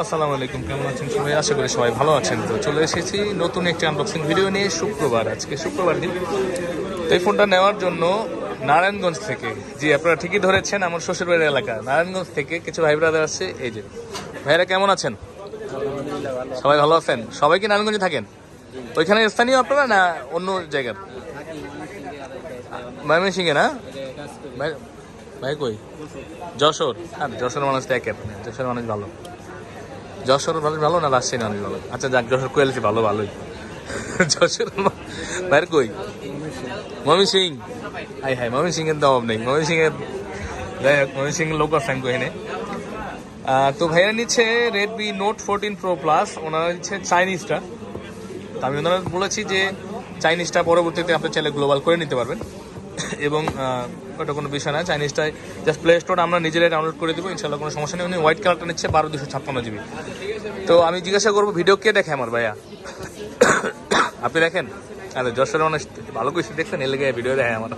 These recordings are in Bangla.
আসসালামু আলাইকুম কেমন আছেন সবাই? আশা করি সবাই ভালো আছেন। তো চলে এসেছি নতুন একটি আনবক্সিং ভিডিও নিয়ে শুক্রবার আজকে শুক্রবার দিন। তো এই ফোনটা নেওয়ার জন্য নারায়ণগঞ্জ থেকে জি আপনারা ঠিকই ধরেছেন আমার শ্বশুরবাড়ির এলাকা নারায়ণগঞ্জ থেকে কিছু ভাই ব্রাদার আছে এই যে। ভাইরা কেমন আছেন? সবাই ভালো আছেন? সবাই কি নারায়ণগঞ্জে থাকেন? ওইখানে স্থানীয় আপনারা না অন্য জায়গার? ময়মনসিংহে না? ভাই ভাই কই? যশোর। হ্যাঁ যশোর মানুষ তো একের। যশোর মানুষ ভালো। যশোর মানুষ ভালো না রাজশাহী মানুষ ভালো? আচ্ছা যাক, যশোর কোয়ালিটি ভালো, ভালোই। যশোর ভাইয়ের কই? মমি সিং হাই হাই মমি সিং এর তো নেই। মমি সিং এর যাই হোক মমি সিং লোক আছেন কহিনে তো ভাইয়া নিচ্ছে Redmi Note fourteen Pro Plus ওনারা নিচ্ছে চাইনিজটা তো আমি ওনারা বলেছি যে চাইনিজটা পরবর্তীতে আপনি চাইলে গ্লোবাল করে নিতে পারবেন। এবং ওটা কোনো বিষয় না চাইনিজটাই জাস্ট প্লে স্টোর আমরা নিজেরাই ডাউনলোড করে দেবো ইনশাল্লাহ কোনো সমস্যা নেই। উনি হোয়াইট কালারটা নিচ্ছে, বারো দুশো ছাপ্পান্ন জিবি তো আমি জিজ্ঞাসা করব ভিডিও কে দেখে আমার ভাইয়া? আপনি দেখেন? আরে যশোরের মানুষ ভালো কিছু দেখছেন, এর লেগে ভিডিও দেখে আমার।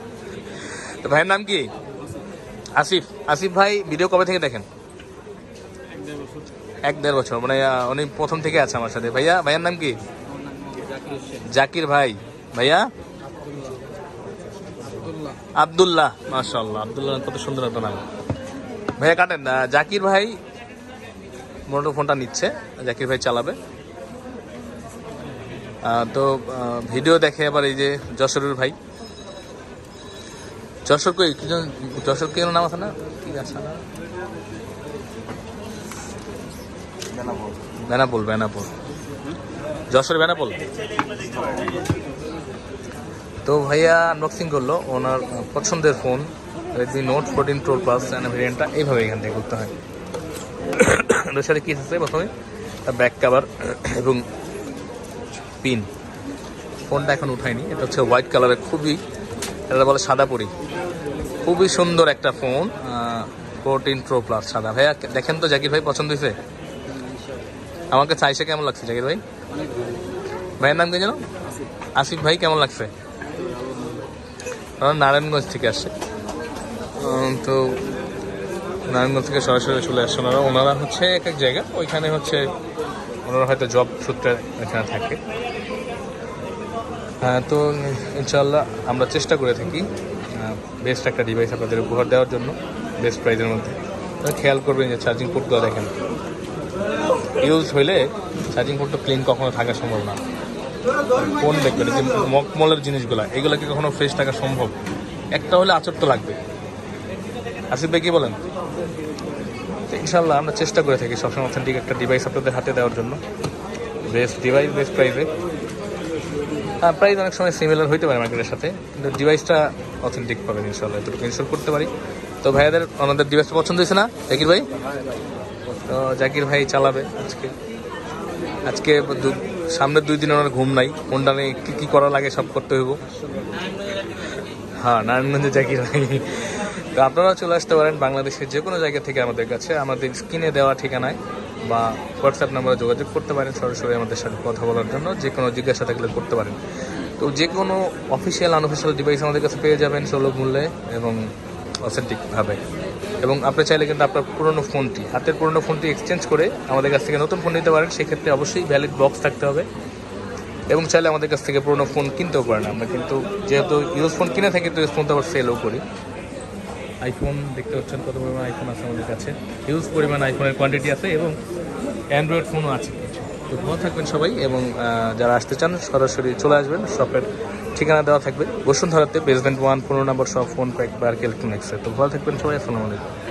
তো ভাইয়ের নাম কি? আসিফ। আসিফ ভাই ভিডিও কবে থেকে দেখেন? এক দেড় বছর। মানে উনি প্রথম থেকে আছে আমার সাথে। ভাইয়া, ভাইয়ার নাম কি? জাকির ভাই। ভাইয়া? আব্দুল্লাহ। মাশাল্লাহ আব্দুল্লাহ কত সুন্দর একটা নাম। ভাইয়া কাটেন জাকির ভাই মোটো ফোনটা নিচ্ছে জাকির ভাই চালাবে। তো ভিডিও দেখে আবার এই যে যশোরের ভাই। যশোর কই? কি যশোর কি নাম আছে না? কি আছে না? বেনাপোল বেনাপোল। যশোর বেনাপোল? তো ভাইয়া আনবক্সিং করল, ওনার পছন্দের phone Redmi Note fourteen Pro Plus ভেরিয়েন্টটা এইভাবে এখান থেকে করতে হয়। সাথে কি আছে প্রথমে? ব্যাক কাভার এবং পিন ফোনটা এখন উঠায়নি, এটা হচ্ছে হোয়াইট কালারের খুবই এটা বলে সাদা পরি। খুবই সুন্দর একটা ফোন ফোরটিন প্রো প্লাস সাদা। ভাইয়া, দেখেন তো জাকির ভাই পছন্দ হয়েছে? আমাকে চাইছে কেমন লাগছে জাকির ভাই? ভাইয়ের নাম কি জানো আসিফ ভাই, কেমন লাগছে? আমরা নারায়ণগঞ্জ থেকে আসে। তো নারায়ণগঞ্জ থেকে সরাসরি চলে আসছে ওনারা। ওনারা হচ্ছে এক এক জায়গা। ওইখানে হচ্ছে ওনারা হয়তো জব সূত্রে এখানে থাকে। হ্যাঁ তো ইনশাল্লাহ আমরা চেষ্টা করে থাকি বেস্ট একটা ডিভাইস আপনাদের উপহার দেওয়ার জন্য বেস্ট প্রাইজের মধ্যে। খেয়াল করবেন যে চার্জিং পোর্টগুলো দেখেন। ইউজ হইলে চার্জিং পোর্টটা ক্লিন কখনো থাকা সম্ভব না। কোন দেখবেন যে মকমলের জিনিসগুলো এগুলো কি কখনো ফ্রেশ থাকা সম্ভব? একটা হলে আচর তো লাগবে। আসিফ ভাই কি বলেন? ইনশাল্লাহ আমরা চেষ্টা করে থাকি সবসময় অথেন্টিক একটা ডিভাইস আপনাদের হাতে দেওয়ার জন্য। বেস্ট ডিভাইস বেস্ট প্রাইসে প্রাইস অনেক সময় সিমিলার হইতে পারে মার্কেটের সাথে, কিন্তু ডিভাইসটা অথেন্টিক পাবেন ইনশাল্লাহ এতটুকু ইনস্টল করতে পারি। তো ভাইয়াদের, ওনাদের ডিভাইসটা পছন্দ হয়েছে না? জাকির ভাই? তো জাকির ভাই চালাবে আজকে। আজকে সামনের দুই দিন ওনার ঘুম নাই। কোনটা নিয়ে কী কী করা লাগে সব করতে হইব। হ্যাঁ নারায়ণগঞ্জে জাকির ভাই তো আপনারাও চলে আসতে পারেন বাংলাদেশের যে কোনো জায়গা থেকে আমাদের কাছে। আমাদের স্ক্রিনে দেওয়া ঠিকানায় বা হোয়াটসঅ্যাপ নাম্বারে যোগাযোগ করতে পারেন। সরাসরি আমাদের সাথে কথা বলার জন্য যে কোনো জিজ্ঞাসা থাকলে করতে পারেন। তো যে কোনো অফিসিয়াল আনঅফিসিয়াল ডিভাইস আমাদের কাছে পেয়ে যাবেন সুলভ মূল্যে এবং অথেন্টিকভাবে এবং আপনি চাইলে কিন্তু আপনার পুরনো ফোনটি, হাতের পুরনো ফোনটি এক্সচেঞ্জ করে আমাদের কাছ থেকে নতুন ফোন নিতে পারেন। সেক্ষেত্রে অবশ্যই ভ্যালিড বক্স থাকতে হবে। এবং চাইলে আমাদের কাছ থেকে পুরনো ফোন কিনতেও পারেন আমরা কিন্তু যেহেতু ইউজ ফোন কিনে থাকি, তো ইউজ ফোন তো আবার সেলও করি। আইফোন দেখতে পাচ্ছেন কত পরিমাণ আইফোন আছে আমাদের কাছে। হিউজ পরিমাণ আইফোনের কোয়ান্টিটি আছে এবং অ্যান্ড্রয়েড ফোনও আছে। তো ভালো থাকবেন সবাই এবং যারা আসতে চান, সরাসরি চলে আসবেন। শপের ঠিকানা দেওয়া থাকবে বসুন্ধরাতে বেসমেন্ট ওয়ান পনেরো নম্বর সব ফোন কয়েকবার ইলেকট্রনিক্সে তো ভালো থাকবেন সবাই, আসসালামু আলাইকুম।